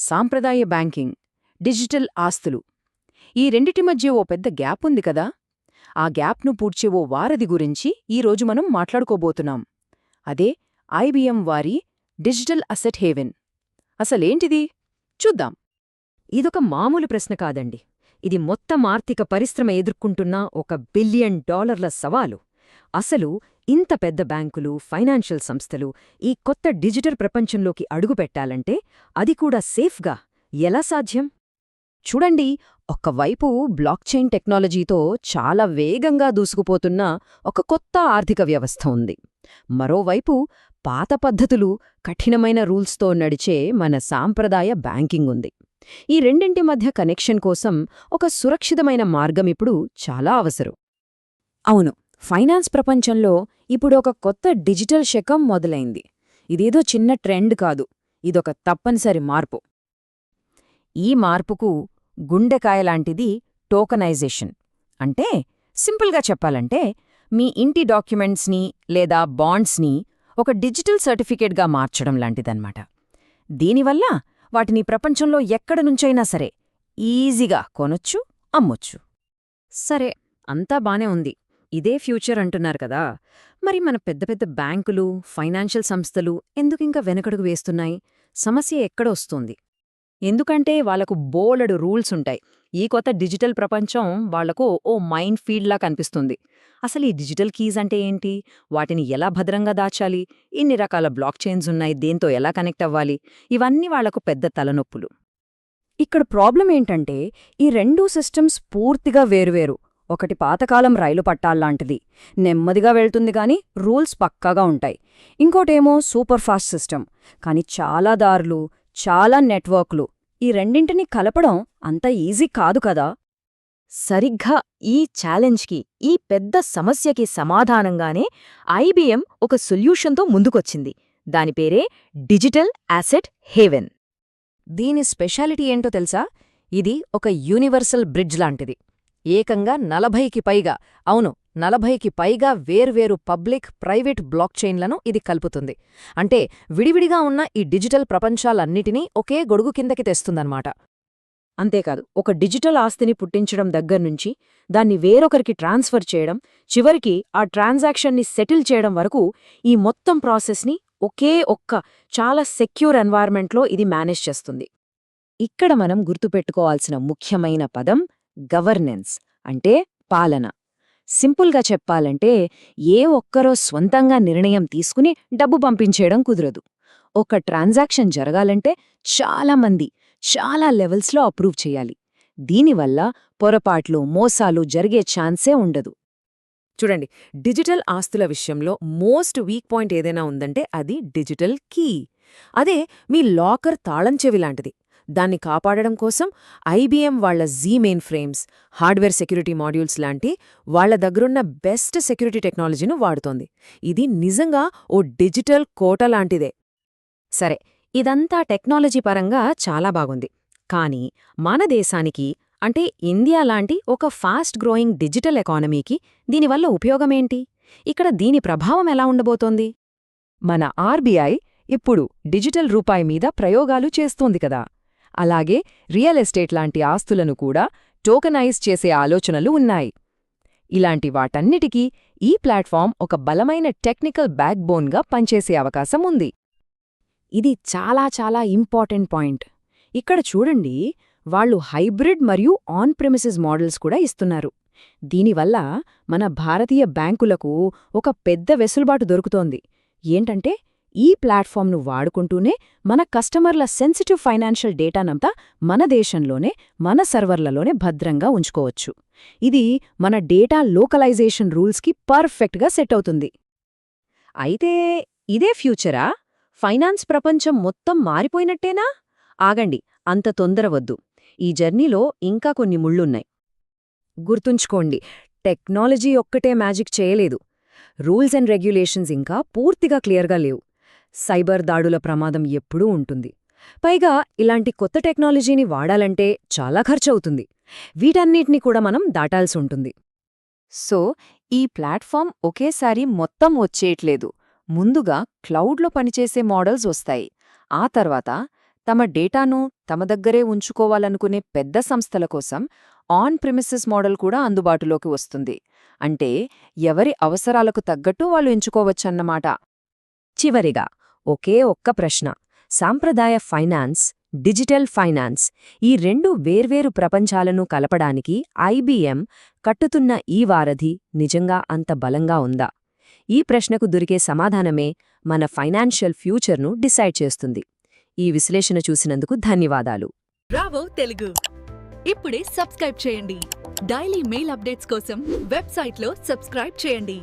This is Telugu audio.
సాంప్రదాయ బ్యాంకింగ్ డిజిటల్ ఆస్తులు. ఈ రెండిటి మధ్య ఓ పెద్ద గ్యాప్ ఉంది కదా? ఆ గ్యాప్ను పూడ్చే ఓ వారధి గురించి ఈరోజు మనం మాట్లాడుకోబోతున్నాం. అదే ఐబిఎం వారి డిజిటల్ అసెట్ హేవెన్. అసలేంటిది? చూద్దాం. ఇదొక మామూలు ప్రశ్న కాదండి. ఇది మొత్తం ఆర్థిక పరిశ్రమ ఎదుర్కొంటున్న ఒక బిలియన్ డాలర్ల సవాలు. అసలు ఇంత పెద్ద బ్యాంకులు ఫైనాన్షియల్ సంస్థలు ఈ కొత్త డిజిటల్ ప్రపంచంలోకి అడుగుపెట్టాలంటే అది కూడా సేఫ్గా ఎలా సాధ్యం? చూడండి ఒక్కవైపు బ్లాక్చైన్ టెక్నాలజీతో చాలా వేగంగా దూసుకుపోతున్న ఒక కొత్త ఆర్థిక వ్యవస్థ ఉంది. మరోవైపు పాత పద్ధతులు కఠినమైన రూల్స్తో నడిచే మన సాంప్రదాయ బ్యాంకింగ్ ఉంది. ఈ రెండింటి మధ్య కనెక్షన్ కోసం ఒక సురక్షితమైన మార్గం ఇప్పుడు చాలా అవసరం. అవును. ఫైనాన్స్ ప్రపంచంలో ఇప్పుడు ఒక కొత్త డిజిటల్ శకం మొదలైంది. ఇదేదో చిన్న ట్రెండ్ కాదు. ఇదొక తప్పనిసరి మార్పు. ఈ మార్పుకు గుండెకాయలాంటిది టోకనైజేషన్. అంటే సింపుల్గా చెప్పాలంటే మీ ఇంటి డాక్యుమెంట్స్ని లేదా బాండ్స్ని ఒక డిజిటల్ సర్టిఫికేట్గా మార్చడం లాంటిదన్నమాట. దీనివల్ల వాటిని ప్రపంచంలో ఎక్కడ నుంచైనా సరే ఈజీగా కొనొచ్చు అమ్మొచ్చు. సరే అంతా బానే ఉంది. ఇదే ఫ్యూచర్ అంటున్నారు కదా. మరి మన పెద్ద పెద్ద బ్యాంకులు ఫైనాన్షియల్ సంస్థలు ఎందుకింక వెనకడుగు వేస్తున్నాయి? సమస్య ఎక్కడొస్తుంది ఎందుకంటే వాళ్ళకు బోలెడు రూల్స్ ఉంటాయి. ఈ కొత్త డిజిటల్ ప్రపంచం వాళ్ళకు ఓ మైండ్ ఫీల్డ్లా కనిపిస్తుంది. అసలు ఈ డిజిటల్ కీస్ అంటే ఏంటి? వాటిని ఎలా భద్రంగా దాచాలి? ఇన్ని రకాల బ్లాక్ చైన్స్ ఉన్నాయి. దేంతో ఎలా కనెక్ట్ అవ్వాలి? ఇవన్నీ వాళ్ళకు పెద్ద తలనొప్పులు. ఇక్కడ ప్రాబ్లం ఏంటంటే ఈ రెండూ సిస్టమ్స్ పూర్తిగా వేరువేరు. ఒకటి పాతకాలం రైలు పట్టాల్లాంటిది. నెమ్మదిగా వెళ్తుంది గాని రూల్స్ పక్కాగా ఉంటాయి. ఇంకోటేమో సూపర్ ఫాస్ట్ సిస్టమ్. కాని చాలా దారులు చాలా నెట్వర్క్లు ఈ రెండింటినీ కలపడం అంత ఈజీ కాదు కదా? సరిగ్గా ఈ ఛాలెంజ్కి ఈ పెద్ద సమస్యకి సమాధానంగానే ఐబిఎం ఒక సొల్యూషన్తో ముందుకొచ్చింది. దాని పేరే డిజిటల్ యాసెట్ హేవెన్. దీని స్పెషాలిటీ ఏంటో తెలుసా? ఇది ఒక యూనివర్సల్ బ్రిడ్జ్ లాంటిది. ఏకంగా నలభైకి పైగా. అవును నలభైకి పైగా వేర్వేరు పబ్లిక్ ప్రైవేట్ బ్లాక్చైన్లను ఇది కలుపుతుంది. అంటే విడివిడిగా ఉన్న ఈ డిజిటల్ ప్రపంచాలన్నిటినీ ఒకే గొడుగు కిందకి తెస్తుందన్నమాట. అంతేకాదు ఒక డిజిటల్ ఆస్తిని పుట్టించడం దగ్గర్నుంచి దాన్ని వేరొకరికి ట్రాన్స్ఫర్ చేయడం చివరికి ఆ ట్రాన్సాక్షన్ని సెటిల్ చేయడం వరకు ఈ మొత్తం ప్రాసెస్ని ఒకే ఒక్క చాలా సెక్యూర్ ఎన్వైర్మెంట్లో ఇది మేనేజ్ చేస్తుంది. ఇక్కడ మనం గుర్తుపెట్టుకోవాల్సిన ముఖ్యమైన పదం గవర్నెన్స్ అంటే పాలన. సింపుల్గా చెప్పాలంటే ఏ ఒక్కరో స్వంతంగా నిర్ణయం తీసుకుని డబ్బు పంపించేయడం కుదరదు. ఒక ట్రాన్సాక్షన్ జరగాలంటే చాలామంది చాలా లెవెల్స్లో అప్రూవ్ చేయాలి. దీనివల్ల పొరపాట్లు మోసాలు జరిగే ఛాన్సే ఉండదు. చూడండి డిజిటల్ ఆస్తుల విషయంలో మోస్ట్ వీక్ పాయింట్ ఏదైనా ఉందంటే అది డిజిటల్ కీ. అదే మీ లాకర్ తాళం చెవి లాంటిది. దాన్ని కాపాడడం కోసం ఐబీఎం వాళ్ళ Z mainframes hardware security modules లాంటి వాళ్ళ దగ్గరున్న బెస్ట్ సెక్యూరిటీ టెక్నాలజీను వాడుతోంది. ఇది నిజంగా ఓ డిజిటల్ కోట లాంటిదే. సరే ఇదంతా టెక్నాలజీ పరంగా చాలా బాగుంది. కానీ మన దేశానికి అంటే ఇండియా లాంటి ఒక ఫాస్ట్ గ్రోయింగ్ డిజిటల్ ఎకానమీకి దీనివల్ల ఉపయోగమేంటి? ఇక్కడ దీని ప్రభావం ఎలా ఉండబోతోంది? మన ఆర్బీఐ ఇప్పుడు డిజిటల్ రూపాయి మీద ప్రయోగాలు చేస్తోంది కదా. అలాగే రియల్ ఎస్టేట్ లాంటి ఆస్తులను కూడా టోకనైజ్ చేసే ఆలోచనలు ఉన్నాయి. ఇలాంటి వాటన్నిటికీ ఈ ప్లాట్ఫామ్ ఒక బలమైన టెక్నికల్ బ్యాక్బోన్గా పనిచేసే అవకాశం ఉంది. ఇది చాలా చాలా ఇంపార్టెంట్ పాయింట్. ఇక్కడ చూడండి వాళ్ళు హైబ్రిడ్ మరియు ఆన్ ప్రెమిసెస్ మోడల్స్ కూడా ఇస్తున్నారు. దీనివల్ల మన భారతీయ బ్యాంకులకు ఒక పెద్ద వెసులుబాటు దొరుకుతోంది. ఏంటంటే ఈ ప్లాట్ఫామ్ను వాడుకుంటూనే మన కస్టమర్ల సెన్సిటివ్ ఫైనాన్షియల్ డేటానంతా మన దేశంలోనే మన సర్వర్లలోనే భద్రంగా ఉంచుకోవచ్చు. ఇది మన డేటా లోకలైజేషన్ రూల్స్కి పర్ఫెక్ట్గా సెట్ అవుతుంది. అయితే ఇదే ఫ్యూచరా? ఫైనాన్స్ ప్రపంచం మొత్తం మారిపోయినట్టేనా? ఆగండి అంత తొందరవద్దు ఈ జర్నీలో ఇంకా కొన్ని ముళ్ళున్నాయి. గుర్తుంచుకోండి టెక్నాలజీ ఒక్కటే మ్యాజిక్ చేయలేదు. రూల్స్ అండ్ రెగ్యులేషన్స్ ఇంకా పూర్తిగా క్లియర్గా లేవు. సైబర్ దాడుల ప్రమాదం ఎప్పుడూ ఉంటుంది. పైగా ఇలాంటి కొత్త టెక్నాలజీని వాడాలంటే చాలా ఖర్చవుతుంది. వీటన్నిటిని కూడా మనం దాటాల్సి ఉంటుంది. సో ఈ ప్లాట్ఫామ్ ఒకేసారి మొత్తం వచ్చేయట్లేదు. ముందుగా క్లౌడ్లో పనిచేసే మోడల్స్ వస్తాయి. ఆ తర్వాత తమ డేటాను తమ దగ్గరే ఉంచుకోవాలనుకునే పెద్ద సంస్థల కోసం ఆన్ ప్రిమిసెస్ మోడల్ కూడా అందుబాటులోకి వస్తుంది. అంటే ఎవరి అవసరాలకు తగ్గట్టు వాళ్ళు ఎంచుకోవచ్చన్నమాట. చివరిగా ఒకే ఒక్క ప్రశ్న. సాంప్రదాయ ఫైనాన్స్ డిజిటల్ ఫైనాన్స్ ఈ రెండు వేర్వేరు ప్రపంచాలను కలపడానికి ఐబీఎం కట్టుతున్న ఈ వారధి నిజంగా అంత బలంగా ఉందా? ఈ ప్రశ్నకు దొరికే సమాధానమే మన ఫైనాన్షియల్ ఫ్యూచర్ను డిసైడ్ చేస్తుంది. ఈ విశ్లేషణ చూసినందుకు ధన్యవాదాలు. రావో తెలుగు. ఇప్పుడే సబ్స్క్రైబ్ చేయండి. డైలీ మెయిల్ అప్డేట్స్ కోసం వెబ్సైట్లో సబ్స్క్రైబ్ చేయండి.